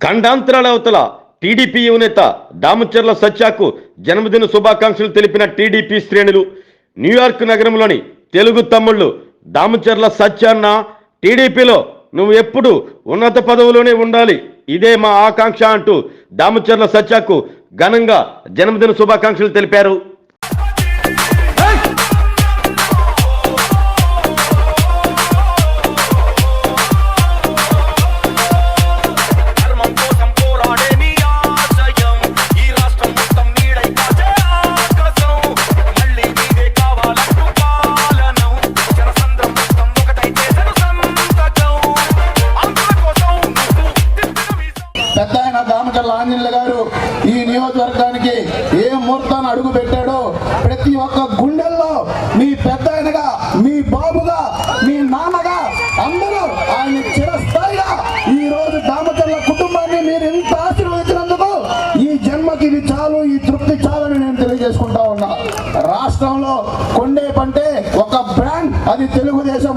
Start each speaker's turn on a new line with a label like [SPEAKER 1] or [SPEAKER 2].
[SPEAKER 1] ఖండాంతరాల అవతల టీడీపీ యువనేత దామచర్ల సత్యాకు జన్మదిన శుభాకాంక్షలు తెలిపిన టీడీపీ శ్రేణులు న్యూయార్క్ నగరంలోని తెలుగు తమ్ముళ్ళు దామచర్ల సత్యాన్న టీడీపీలో నువ్వు ఎప్పుడు ఉన్నత పదవిలోనే ఉండాలి. ఇదే మా ఆకాంక్ష అంటూ దామచర్ల సత్యాకు ఘనంగా జన్మదిన శుభాకాంక్షలు తెలిపారు.
[SPEAKER 2] డాక్టర్ లాంజన్ల గారు ఈ నియోజకవర్గానికి ఏ ముహూర్తాన్ని అడుగు పెట్టాడో ప్రతి ఒక్క గుండెల్లో మీ పెద్ద ఆయనగా మీ బాబుగా మీ నాన్నగా అందరూ ఆయన చిరస్థాయిగా ఈ రోజు దామచర్ల కుటుంబాన్ని మీరు ఎంత ఆశీర్వదించినందుకు ఈ జన్మకి ఇది చాలు ఈ తృప్తి చాలని నేను తెలియజేసుకుంటా ఉన్నా. రాష్ట్రంలో కొండే పంటే ఒక బ్రాండ్ అది తెలుగుదేశం